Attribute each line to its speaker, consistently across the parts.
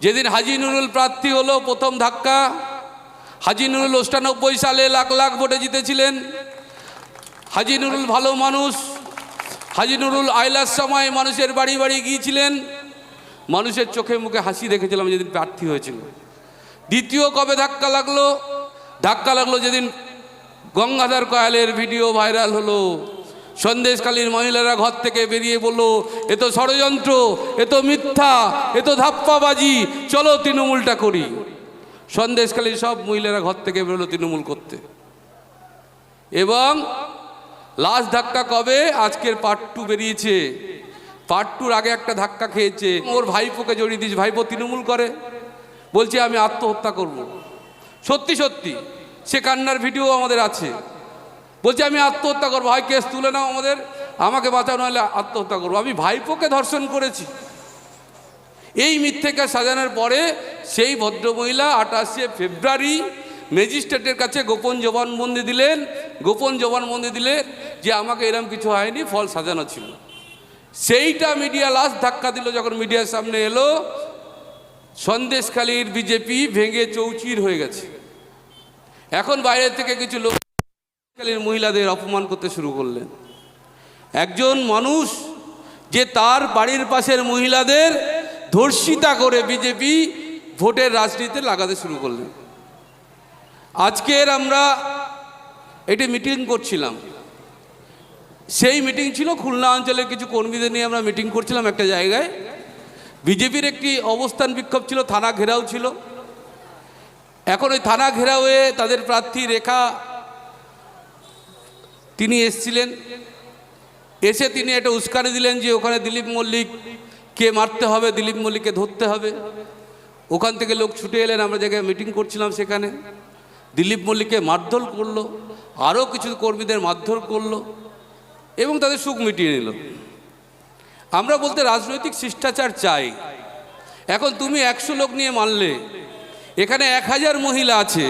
Speaker 1: যেদিন হাজি নুরুল প্রার্থী হলো, প্রথম ধাক্কা। হাজি নুরুল অষ্টানব্বই সালে লাখ লাখ ভোটে জিতেছিলেন। হাজি নুরুল ভালো মানুষ। হাজি নুরুল আইলার সময় মানুষের বাড়ি বাড়ি গিয়েছিলেন। মানুষের চোখে মুখে হাসি দেখেছিলাম যেদিন প্রার্থী হয়েছিল। দ্বিতীয় কবে ধাক্কা লাগল? ধাক্কা লাগল যেদিন গঙ্গাধর কয়ালের ভিডিও ভাইরাল হলো। সন্দেশকালীর মহিলারা ঘর থেকে বেরিয়ে বলল, এ তো ষড়যন্ত্র, এ তো মিথ্যা, এ তো ধাপ্পাবাজি, চলো তৃণমূলটা করি। সন্দেশকালীর সব মহিলারা ঘর থেকে বেরোলো তৃণমূল করতে। এবং লাস্ট ধাক্কা কবে? আজকের পার্ট টু বেরিয়েছে। পার্ট টুর আগে একটা ধাক্কা খেয়েছে। ওর ভাইপোকে জড়িয়ে দিয়েছে। ভাইপো তৃণমূল করে। বলছে, আমি আত্মহত্যা করব। সত্যি সত্যি, সে কান্নার ভিডিও আমাদের আছে। বলছে, আমি আত্মহত্যা করব। হয়, কেস তুলে নাও আমাদের। আমাকে বাঁচানো হলে আত্মহত্যা করব। আমি ভাইপোকে ধর্ষণ করেছি। এই মিথ্যেকে সাজানোর পরে সেই ভদ্রমহিলা আঠাশে ফেব্রুয়ারি ম্যাজিস্ট্রেটের কাছে গোপন জবানবন্দি দিলেন। গোপন জবানবন্দি দিলেন যে আমাকে এরম কিছু হয়নি, ফল সাজানো ছিল। সেইটা মিডিয়া লাস্ট ধাক্কা দিল যখন মিডিয়ার সামনে এলো। সন্দেশখালীর বিজেপি ভেঙে চৌচির হয়ে গেছে। এখন বাইরে থেকে কিছু লোক সন্দেশখালীর মহিলাদের অপমান করতে শুরু করলেন। একজন মানুষ যে তার বাড়ির পাশের মহিলাদের ধর্ষিতা করে বিজেপি ভোটের রাজনীতিতে লাগাতে শুরু করলেন। আজকের আমরা এটি মিটিং করছিলাম। সেই মিটিং ছিল খুলনা অঞ্চলের কিছু কর্মীদের নিয়ে আমরা মিটিং করছিলাম একটা জায়গায়। বিজেপির একটি অবস্থান বিক্ষোভ ছিল, থানা ঘেরাও ছিল। এখন ওই থানা ঘেরাওয়ে তাদের প্রার্থী রেখা তিনি এসছিলেন। এসে তিনি একটা উস্কানি দিলেন যে ওখানে দিলীপ মল্লিককে মারতে হবে, দিলীপ মল্লিককে ধরতে হবে। ওখান থেকে লোক ছুটে এলেন, আমরা জায়গায় মিটিং করছিলাম সেখানে। দিলীপ মল্লিককে মারধর করল, আরও কিছু কর্মীদের মারধর করল এবং তাদের সুখ মিটিয়ে নিল। আমরা বলতে রাজনৈতিক শিষ্টাচার চাই। এখন তুমি একশো লোক নিয়ে মানলে, এখানে এক হাজার মহিলা আছে,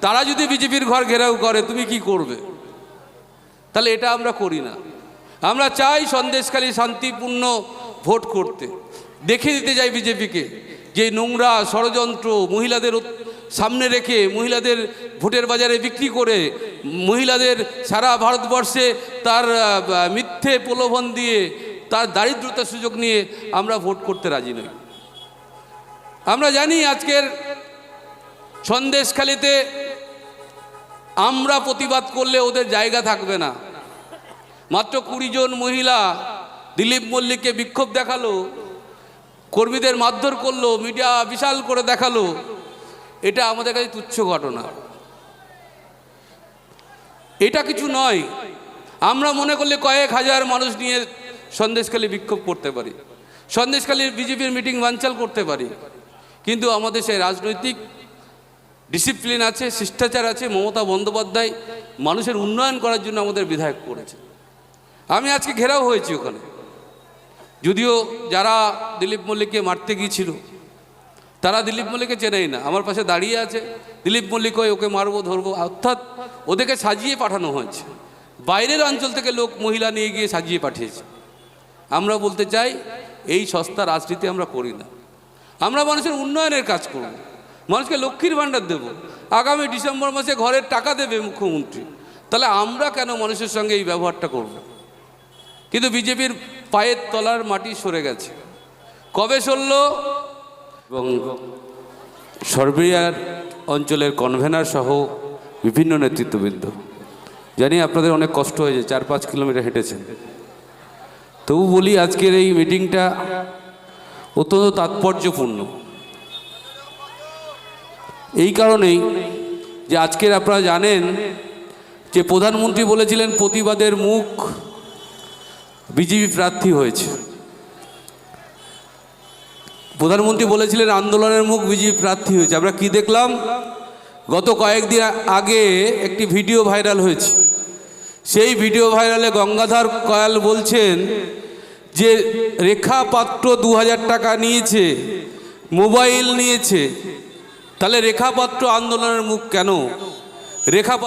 Speaker 1: তারা যদি বিজেপির ঘর ঘেরাও করে, তুমি কি করবে? তাহলে এটা আমরা করি না। আমরা চাই সন্দেশখালী শান্তিপূর্ণ ভোট করতে। দেখে দিতে যাই বিজেপিকে যে নোংরা ষড়যন্ত্র মহিলাদের সামনে রেখে মহিলাদের ভোটের বাজারে বিক্রি করে মহিলাদের সারা ভারতবর্ষে তার মিথ্যে প্রলোভন দিয়ে, তার দারিদ্রতার সুযোগ নিয়ে আমরা ভোট করতে রাজি নই। আমরা জানি আজকের সন্দেশখালিতে আমরা প্রতিবাদ করলে ওদের জায়গা থাকবে না। মাত্র কুড়ি জন মহিলা দিলীপ মল্লিককে বিক্ষোভ দেখাল, কর্মীদের মারধর করল, মিডিয়া বিশাল করে দেখাল, এটা আমাদের কাছে তুচ্ছ ঘটনা। এটা কিছু নয়, আমরা মনে করলে কয়েক হাজার মানুষ নিয়ে সন্দেশখালী বিক্ষোভ করতে পারি, সন্দেশখালীর বিজেপির মিটিং বানচাল করতে পারি, কিন্তু আমাদের সেই রাজনৈতিক ডিসিপ্লিন আছে, শিষ্টাচার আছে, মমতা বন্দ্যোপাধ্যায় মানুষের উন্নয়ন করার জন্য আমাদের বিধায়ক করেছে আমি আজকে ঘেরাও হয়েছি ওখানে। যদিও যারা দিলীপ মল্লিককে মারতে গিয়েছিল, তারা দিলীপ মল্লিককে চেনেই না। আমার পাশে দাঁড়িয়ে আছে, দিলীপ মল্লিক হয় ওকে মারবো, ধরবো, অর্থাৎ ওদেরকে সাজিয়ে পাঠানো হয়েছে। বাইরের অঞ্চল থেকে লোক, মহিলা নিয়ে গিয়ে সাজিয়ে পাঠিয়েছে। আমরা বলতে চাই, এই সস্তা রাজনীতি আমরা করি না। আমরা মানুষের উন্নয়নের কাজ করব। মানুষকে লক্ষ্মীর ভাণ্ডার দেব। আগামী ডিসেম্বর মাসে ঘরের টাকা দেবে মুখ্যমন্ত্রী। তাহলে আমরা কেন মানুষের সঙ্গে এই ব্যবহারটা করব? কিন্তু বিজেপির পায়ের তলার মাটি সরে গেছে। কবে সরল? এবং সর্বিয়ার অঞ্চলের কনভেনার সহ বিভিন্ন নেতৃত্ববৃন্দ। জানি আপনাদের অনেক কষ্ট হয়েছে, চার পাঁচ কিলোমিটার হেঁটেছেন। তবু বলি, আজকের এই মিটিংটা অত্যন্ত তাৎপর্যপূর্ণ। এই কারণেই যে আজকের আপনারা জানেন যে প্রধানমন্ত্রী বলেছিলেন প্রতিবাদের মুখ বিজেপি প্রার্থী হয়েছে। প্রধানমন্ত্রী বলেছিলেন আন্দোলনের মুখ বিজেপি প্রার্থী হয়েছে। আমরা কি দেখলাম? গত কয়েকদিন আগে একটি ভিডিও ভাইরাল হয়েছে। সেই ভিডিও ভাইরালে গঙ্গাধর কয়াল বলছেন যে রেখা পাত্র দু হাজার টাকা নিয়েছে, মোবাইল নিয়েছে তাহলে রেখাপত্র আন্দোলনের মুখ কেন? রেখা